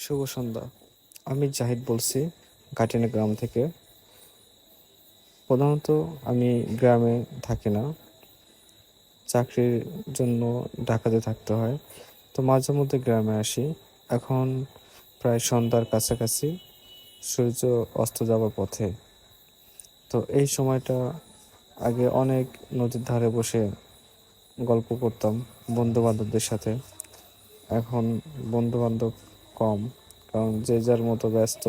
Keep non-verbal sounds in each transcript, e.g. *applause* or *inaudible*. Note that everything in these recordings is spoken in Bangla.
শুভ সন্ধ্যা। আমি জাহিদ বলছি গাটিনা গ্রাম থেকে। প্রধানত আমি গ্রামে থাকি না। চাকরির জন্য ঢাকাতে থাকতে হয়। তো মাঝে মধ্যে গ্রামে আসি। এখন প্রায় সন্ধ্যার কাছাকাছি। সূর্য অস্ত যাওয়ার পথে। তো এই সময়টা আগে অনেক নদীর ধারে বসে গল্প করতাম বন্ধু বান্ধবদের সাথে। এখন বন্ধু বান্ধব কম, কারণ যে যার মতো ব্যস্ত।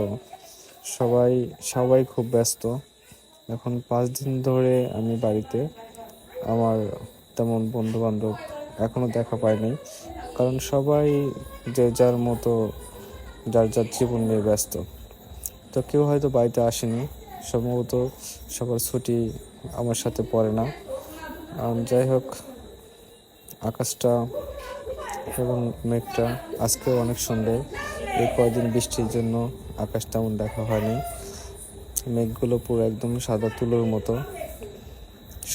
সবাই সবাই খুব ব্যস্ত। এখন পাঁচ দিন ধরে আমি বাড়িতে। আমার তেমন বন্ধু বান্ধব এখনও দেখা পাইনি কারণ সবাই যে যার মতো, যার যার জীবন নিয়ে ব্যস্ত। তো কেউ হয়তো বাড়িতে আসেনি। সম্ভবত সবার ছুটি আমার সাথে পড়ে না। যাই হোক, আকাশটা এবং মেঘটা আজকেও অনেক সুন্দর। এই কয়দিন বৃষ্টির জন্য আকাশ তেমন দেখা হয়নি। মেঘগুলো পুরো একদম সাদা তুলোর মতো।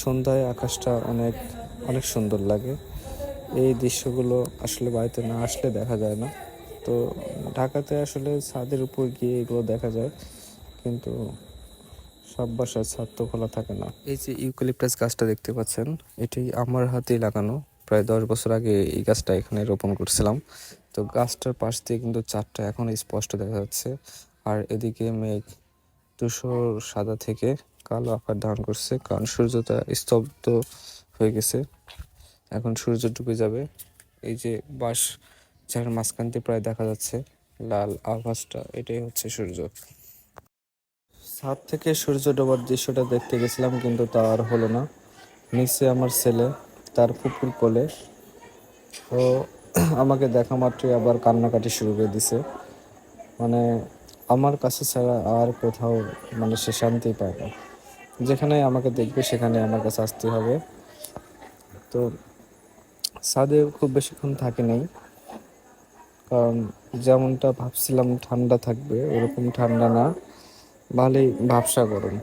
সন্ধ্যায় আকাশটা অনেক অনেক সুন্দর লাগে। এই দৃশ্যগুলো আসলে বাড়িতে না আসলে দেখা যায় না। তো ঢাকাতে আসলে ছাদের উপর গিয়ে এগুলো দেখা যায়, কিন্তু সব বাসায় ছাদ তো খোলা থাকে না। এই যে ইউক্যালিপটাস গাছটা দেখতে পাচ্ছেন, এটি আমার হাতেই লাগানো। প্রায় দশ বছর আগে এই গাছটা এখানে রোপণ করছিলাম। তো গাছটার পাশ দিয়ে কিন্তু চারটা এখন স্পষ্ট দেখা যাচ্ছে। আর এদিকে মেঘ ধূসর সাদা থেকে কালো আকার ধারণ করছে, কারণ সূর্যটা স্তব্ধ হয়ে গেছে। এখন সূর্য ডুবে যাবে। এই যে বাঁশ যার মাঝখান দিয়ে প্রায় দেখা যাচ্ছে লাল আভাসটা, এটাই হচ্ছে সূর্য। ছাদ থেকে সূর্য ডোবার দৃশ্যটা দেখতে গেছিলাম, কিন্তু তা আর হলো না। নিচে আমার ছেলে তার ফুপুর কোলে। ও *clears throat* আমাকে দেখা মাত্রই আবার কান্নাকাটি শুরু করে দিছে। মানে আমার কাছে ছাড়া আর কোথাও মানে সে শান্তি পায় না। যেখানে আমাকে দেখবে সেখানে আমার কাছে আসতে হবে। তো ছাদে খুব বেশিক্ষণ থাকে নাই। কারণ যেমনটা ভাবছিলাম ঠান্ডা থাকবে, ওরকম ঠান্ডা না। ভালোই ভাবসা গরম।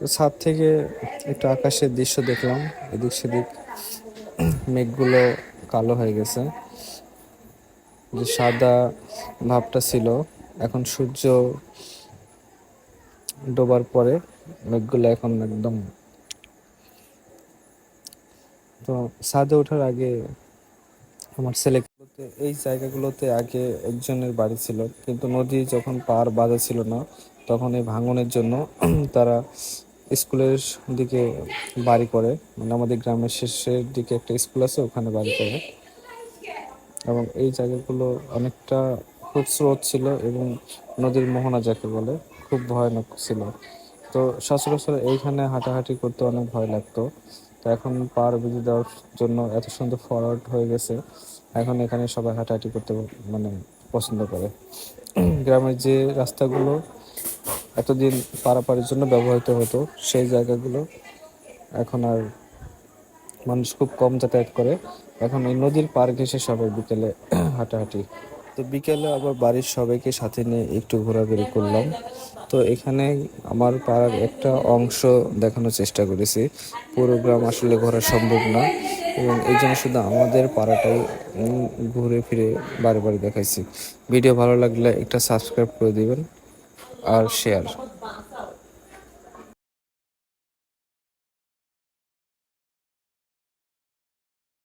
তো ছাদ থেকে একটু আকাশের দৃশ্য দেখলাম। এদিক সেদিক মেঘগুলো কালো হয়ে গেছে। যে সাদা ভাবটা ছিল, এখন সূর্য ডোবার পরে মেঘগুলো এখন একদম তো ছাদে ওঠার আগে আমার ছেলেগুলোতে, এই জায়গাগুলোতে আগে একজনের বাড়ি ছিল, কিন্তু নদী যখন পার বাঁধা ছিল না, তখন এই ভাঙনের জন্য তারা স্কুলের দিকে বাড়ি করে। মানে আমাদের গ্রামের শেষের দিকে একটা স্কুল আছে, ওখানে বাড়ি করে। এবং এই জায়গাগুলো অনেকটা খুব স্রোত ছিল এবং নদীর মোহনা যাকে বলে, খুব ভয়ানক ছিল। তো সচরাচর এইখানে হাঁটাহাঁটি করতে অনেক ভয় লাগতো। তো এখন পার বেঁধে দেওয়ার জন্য এত সুন্দর ফরওয়ার্ড হয়ে গেছে। এখন এখানে সবাই হাঁটাহাঁটি করতে মানে পছন্দ করে। গ্রামের যে রাস্তাগুলো এতদিন পারাপারের জন্য ব্যবহৃত হতো, সেই জায়গাগুলো এখন আর মানুষ খুব কম যাতায়াত করে। এখন এই নদীর পার ঘেসে সবাই বিকেলে *clears throat* হাঁটাহাঁটি। তো বিকেলে আবার বাড়ির সবাইকে সাথে নিয়ে একটু ঘোরাঘুরি করলাম। তো এখানে আমার পাড়ার একটা অংশ দেখানোর চেষ্টা করেছি। পুরো গ্রাম আসলে ঘোরা সম্ভব না এবং এই জন্য শুধু আমাদের পাড়াটাই ঘুরে ফিরে বারে বারে দেখাইছি। ভিডিও ভালো লাগলে একটা সাবস্ক্রাইব করে দিবেন। আর শেয়ার